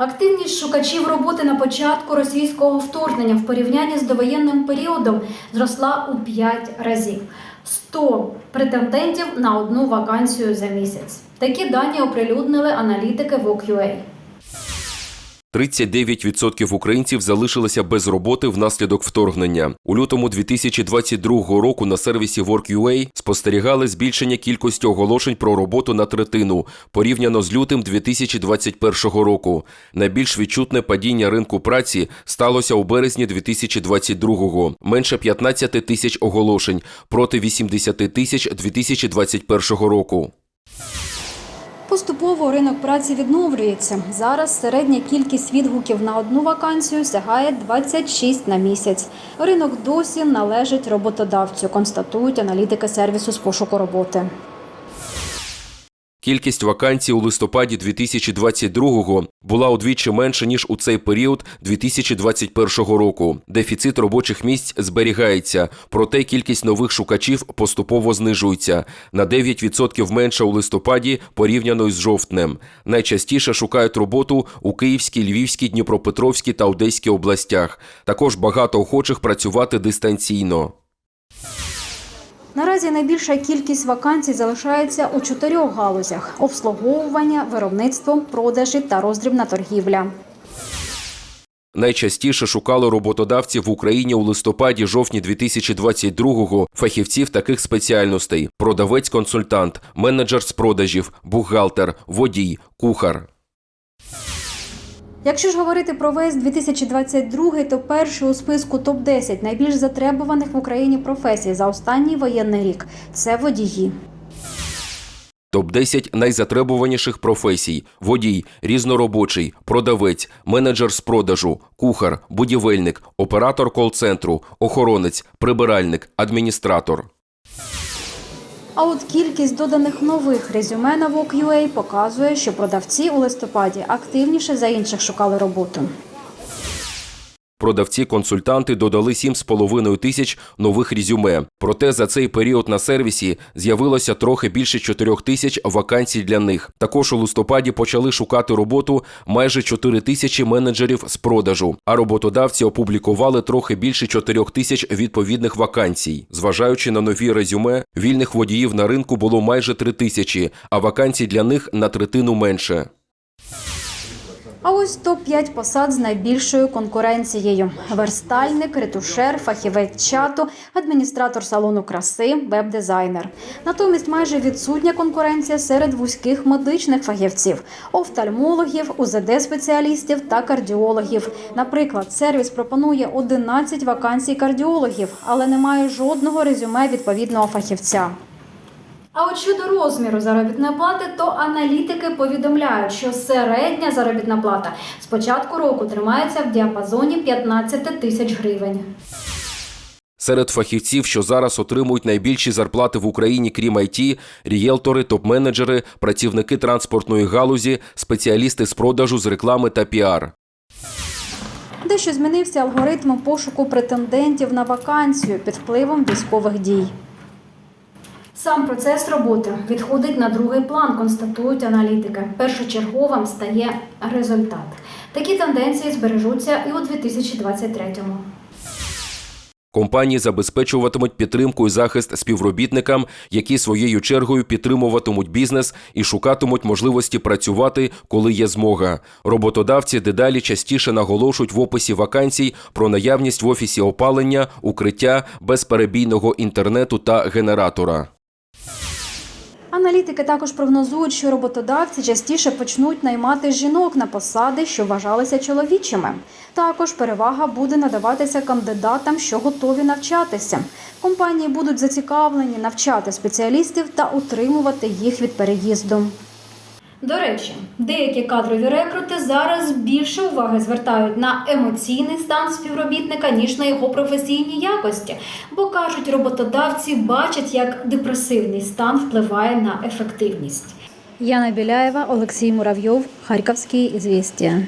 Активність шукачів роботи на початку російського вторгнення в порівнянні з довоєнним періодом зросла у 5 разів. 100 претендентів на одну вакансію за місяць. Такі дані оприлюднили аналітики VOK.UA. 39% українців залишилися без роботи внаслідок вторгнення. У лютому 2022 року на сервісі Work.ua спостерігали збільшення кількості оголошень про роботу на третину порівняно з лютим 2021 року. Найбільш відчутне падіння ринку праці сталося у березні 2022 – менше 15 тисяч оголошень проти 80 тисяч 2021 року. Поступово ринок праці відновлюється. Зараз середня кількість відгуків на одну вакансію сягає 26 на місяць. Ринок досі належить роботодавцю, констатують аналітики сервісу з пошуку роботи. Кількість вакансій у листопаді 2022-го була удвічі менша, ніж у цей період 2021 року. Дефіцит робочих місць зберігається, проте кількість нових шукачів поступово знижується на 9% менше у листопаді порівняно із жовтнем. Найчастіше шукають роботу у Київській, Львівській, Дніпропетровській та Одеській областях. Також багато охочих працювати дистанційно. Наразі найбільша кількість вакансій залишається у чотирьох галузях: обслуговування, виробництво, продажі та роздрібна торгівля. Найчастіше шукали роботодавці в Україні у листопаді-жовтні 2022-го фахівців таких спеціальностей: продавець-консультант, менеджер з продажів, бухгалтер, водій, кухар. Якщо ж говорити про весь 2022, то перший у списку топ-10 найбільш затребуваних в Україні професій за останній воєнний рік це водії. Топ-10 найзатребуваніших професій: водій, різноробочий, продавець, менеджер з продажу, кухар, будівельник, оператор кол-центру, охоронець, прибиральник, адміністратор. А от кількість доданих нових резюме на VOK.UA показує, що продавці у листопаді активніше за інших шукали роботу. Продавці-консультанти додали 7,5 тисяч нових резюме. Проте за цей період на сервісі з'явилося трохи більше 4 тисяч вакансій для них. Також у листопаді почали шукати роботу майже 4 тисячі менеджерів з продажу, а роботодавці опублікували трохи більше 4 тисяч відповідних вакансій. Зважаючи на нові резюме, вільних водіїв на ринку було майже 3 тисячі, а вакансій для них на третину менше. А ось топ-5 посад з найбільшою конкуренцією: верстальник, ретушер, фахівець чату, адміністратор салону краси, веб-дизайнер. Натомість майже відсутня конкуренція серед вузьких медичних фахівців, офтальмологів, УЗД-спеціалістів та кардіологів. Наприклад, сервіс пропонує 11 вакансій кардіологів, але немає жодного резюме відповідного фахівця. А от щодо розміру заробітної плати, то аналітики повідомляють, що середня заробітна плата з початку року тримається в діапазоні 15 тисяч гривень. Серед фахівців, що зараз отримують найбільші зарплати в Україні, крім IT, рієлтори, топ-менеджери, працівники транспортної галузі, спеціалісти з продажу, з реклами та піар. Дещо змінився алгоритм пошуку претендентів на вакансію під впливом військових дій. Сам процес роботи відходить на другий план, констатують аналітики. Першочерговим стає результат. Такі тенденції збережуться і у 2023-му. Компанії забезпечуватимуть підтримку і захист співробітникам, які своєю чергою підтримуватимуть бізнес і шукатимуть можливості працювати, коли є змога. Роботодавці дедалі частіше наголошують в описі вакансій про наявність в офісі опалення, укриття, безперебійного інтернету та генератора. Аналітики також прогнозують, що роботодавці частіше почнуть наймати жінок на посади, що вважалися чоловічими. Також перевага буде надаватися кандидатам, що готові навчатися. Компанії будуть зацікавлені навчати спеціалістів та утримувати їх від переїзду. До речі, деякі кадрові рекрути зараз більше уваги звертають на емоційний стан співробітника, ніж на його професійні якості, бо кажуть, роботодавці бачать, як депресивний стан впливає на ефективність. Яна Біляєва, Олексій Муравйов, Харківські ізвістія.